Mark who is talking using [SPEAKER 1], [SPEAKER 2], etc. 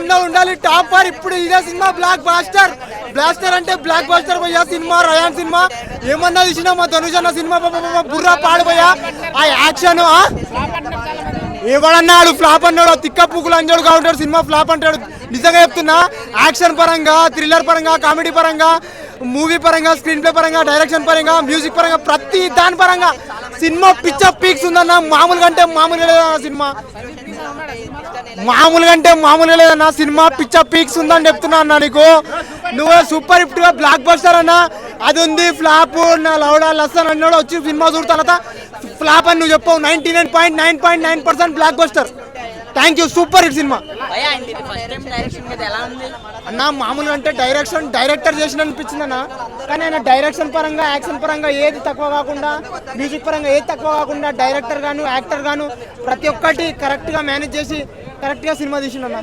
[SPEAKER 1] ఉండాలి ఉండాలి. Top five ఇప్పుడు ఇదే సినిమా బ్లాక్ బాస్టర్ బ్లాస్టర్ అంటే బ్లాక్ బాస్టర్ పోయా సినిమా రయాన్ సినిమా. ఏమన్నా తీసినా మా ధనుష్ అన్న సినిమా బుర్రా పాడిపోయా. ఆ యాక్షన్ ఎవడన్నాడు ఫ్లాప్ అన్నాడు తిక్క పుక్కులు అంజోడు కావుంటాడు సినిమా ఫ్లాప్ అంటాడు. నిజంగా చెప్తున్నా యాక్షన్ పరంగా థ్రిల్లర్ పరంగా కామెడీ పరంగా మూవీ పరంగా స్క్రీన్ ప్లే పరంగా డైరెక్షన్ పరంగా మ్యూజిక్ పరంగా ప్రతి దాని పరంగా సినిమా పిచ్చ పీక్స్ ఉందన్న మామూలుగా అంటే మామూలుగా లేదన్న సినిమా? మామూలుగా అంటే మామూలుగా లేదన్న సినిమా పిచ్చ పీక్స్ ఉందని చెప్తున్నా అన్న నీకు. నువ్వు సూపర్ హిట్గా బ్లాక్ బస్టర్ అన్న. అది ఉంది ఫ్లాప్ నా లౌడా లస్సన్ అన్నాడు వచ్చి సినిమా చూడు తర్వాత ఫ్లాప్ అని నువ్వు చెప్పావు. Ninety nine point nine point nine percent blockbuster thank you super hit cinema. అన్న మామూలుగా అంటే డైరెక్షన్ డైరెక్టర్ చేసిన అనిపించింది అన్న. కానీ ఆయన డైరెక్షన్ పరంగా యాక్షన్ పరంగా ఏది తక్కువ కాకుండా మ్యూజిక్ పరంగా ఏది తక్కువ కాకుండా డైరెక్టర్ గాను యాక్టర్ గాను ప్రతి ఒక్కటి కరెక్ట్గా మేనేజ్ చేసి కరెక్ట్గా సినిమా తీసిండు అన్న.